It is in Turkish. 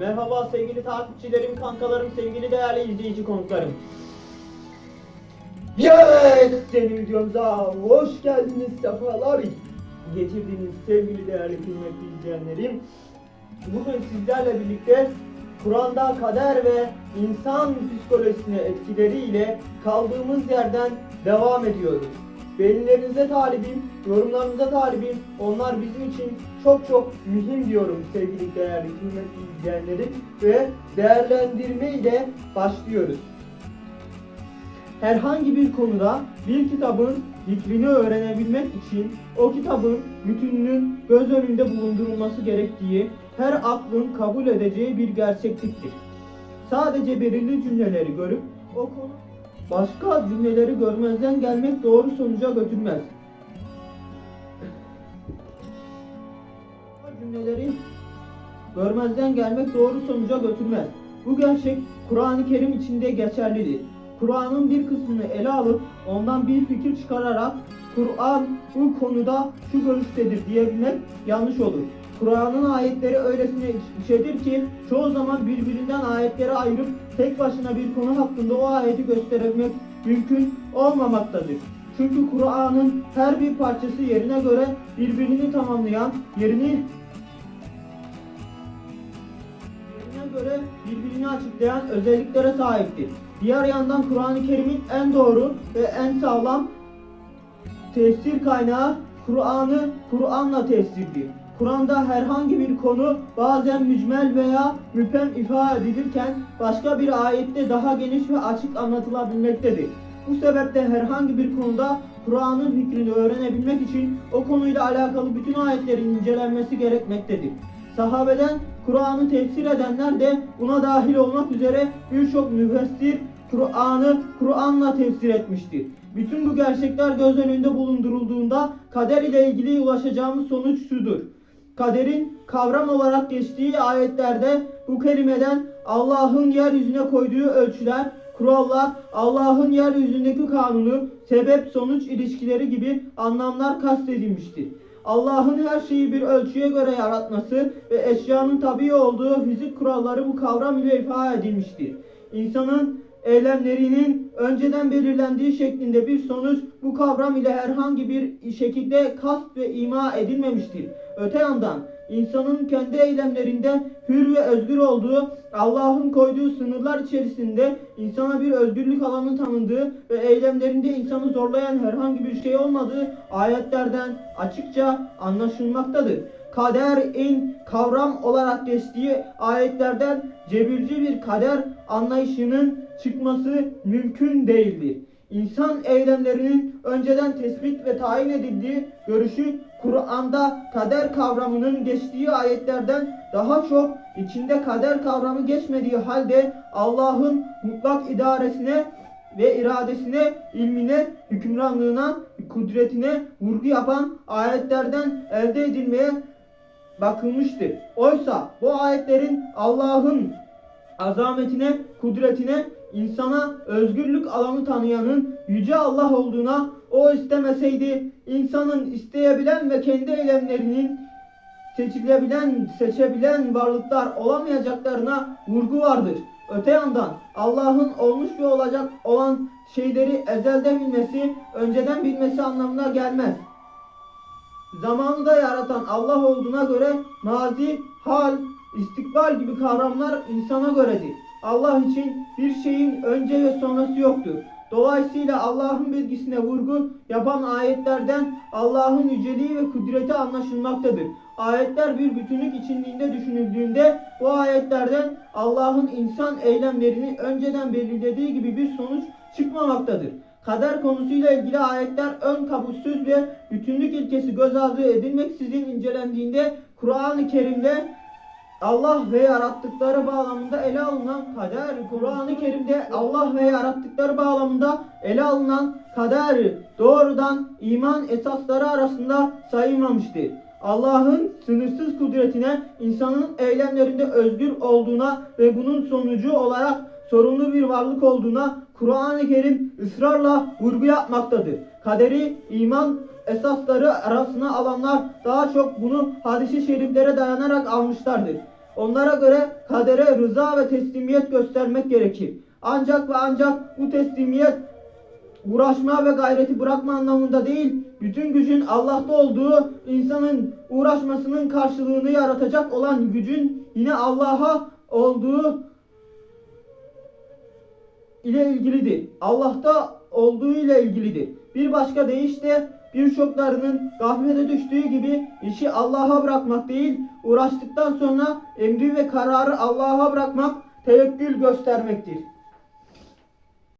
Merhaba sevgili takipçilerim, kankalarım, sevgili değerli izleyici konuklarım. Yes! Yeni videomuza hoş geldiniz, sefalar getirdiniz sevgili değerli kıymetli izleyenlerim. Bugün sizlerle birlikte Kur'an'da kader ve insan psikolojisine etkileriyle kaldığımız yerden devam ediyoruz. Beğenilerinize talibim, yorumlarınıza talibim. Onlar bizim için çok çok mühim diyorum sevgili değerli kıymetli izleyenlerim. Ve değerlendirme ile başlıyoruz. Herhangi bir konuda bir kitabın fikrini öğrenebilmek için o kitabın bütününün göz önünde bulundurulması gerektiği her aklın kabul edeceği bir gerçekliktir. Sadece belirli cümleleri görüp o konu başka cümleleri görmezden gelmek doğru sonuca götürmez. Cümleleri görmezden gelmek doğru sonuca götürmez. Bu gerçek Kur'an-ı Kerim içinde geçerlidir. Kur'an'ın bir kısmını ele alıp ondan bir fikir çıkararak Kur'an bu konuda şu görüştedir diyebilmek yanlış olur. Kur'an'ın ayetleri öylesine içedir ki çoğu zaman birbirinden ayetleri ayırıp tek başına bir konu hakkında o ayeti gösterebilmek mümkün olmamaktadır. Çünkü Kur'an'ın her bir parçası yerine göre birbirini tamamlayan, yerini Yerine göre birbirini açıklayan özelliklere sahiptir. Diğer yandan Kur'an-ı Kerim'in en doğru ve en sağlam tefsir kaynağı Kur'an'ı Kur'an'la tefsirdir. Kur'an'da herhangi bir konu bazen mücmel veya müphem ifade edilirken başka bir ayette daha geniş ve açık anlatılabilmektedir. Bu sebeple herhangi bir konuda Kur'an'ın fikrini öğrenebilmek için o konuyla alakalı bütün ayetlerin incelenmesi gerekmektedir. Sahabeden Kur'an'ı tefsir edenler de buna dahil olmak üzere birçok müfessir Kur'an'ı Kur'an'la tefsir etmiştir. Bütün bu gerçekler göz önünde bulundurulduğunda kader ile ilgili ulaşacağımız sonuç şudur. Kaderin kavram olarak geçtiği ayetlerde bu kelimeden Allah'ın yeryüzüne koyduğu ölçüler, kurallar, Allah'ın yeryüzündeki kanunu, sebep sonuç ilişkileri gibi anlamlar kastedilmiştir. Allah'ın her şeyi bir ölçüye göre yaratması ve eşyanın tabi olduğu fizik kuralları bu kavram ile ifade edilmiştir. İnsanın eylemlerinin önceden belirlendiği şeklinde bir sonuç bu kavram ile herhangi bir şekilde kast ve ima edilmemiştir. Öte yandan insanın kendi eylemlerinde hür ve özgür olduğu, Allah'ın koyduğu sınırlar içerisinde insana bir özgürlük alanı tanındığı ve eylemlerinde insanı zorlayan herhangi bir şey olmadığı ayetlerden açıkça anlaşılmaktadır. Kaderin kavram olarak geçtiği ayetlerden cebirci bir kader anlayışının çıkması mümkün değildir. İnsan eylemlerinin önceden tespit ve tayin edildiği görüşü Kur'an'da kader kavramının geçtiği ayetlerden daha çok içinde kader kavramı geçmediği halde Allah'ın mutlak idaresine ve iradesine, ilmine, hükümranlığına, kudretine vurgu yapan ayetlerden elde edilmeye bakılmıştır. Oysa bu ayetlerin Allah'ın azametine, kudretine, insana özgürlük alanı tanıyanın yüce Allah olduğuna o istemeseydi insanın isteyebilen ve kendi eylemlerinin seçilebilen, seçebilen varlıklar olamayacaklarına vurgu vardır. Öte yandan Allah'ın olmuş ve olacak olan şeyleri ezelden bilmesi, önceden bilmesi anlamına gelmez. Zamanı da yaratan Allah olduğuna göre mazi, hal, istikbal gibi kavramlar insana göredir. Allah için bir şeyin önce ve sonrası yoktur. Dolayısıyla Allah'ın bilgisine vurgu yapan ayetlerden Allah'ın yüceliği ve kudreti anlaşılmaktadır. Ayetler bir bütünlük içinde düşünüldüğünde bu ayetlerden Allah'ın insan eylemlerini önceden belirlediği gibi bir sonuç çıkmamaktadır. Kader konusuyla ilgili ayetler ön kabulsüz ve bütünlük ilkesi göz ardı edilmeksizin incelendiğinde Kur'an-ı Kerim'de Allah ve yarattıkları bağlamında ele alınan kader, Kur'an-ı Kerim'de Allah ve yarattıkları bağlamında ele alınan kader doğrudan iman esasları arasında sayılmamıştır. Allah'ın sınırsız kudretine, insanın eylemlerinde özgür olduğuna ve bunun sonucu olarak sorumlu bir varlık olduğuna Kur'an-ı Kerim ısrarla vurgu yapmaktadır. Kaderi iman esasları arasına alanlar daha çok bunu hadisi şeriflere dayanarak almışlardır. Onlara göre kadere rıza ve teslimiyet göstermek gerekir. Ancak ve ancak bu teslimiyet uğraşma ve gayreti bırakma anlamında değil, bütün gücün Allah'ta olduğu, insanın uğraşmasının karşılığını yaratacak olan gücün yine Allah'a olduğu ile ilgilidir. Allah'ta olduğu ile ilgilidir. Bir başka deyişle birçoklarının gaflete düştüğü gibi işi Allah'a bırakmak değil, uğraştıktan sonra emri ve kararı Allah'a bırakmak tevekkül göstermektir.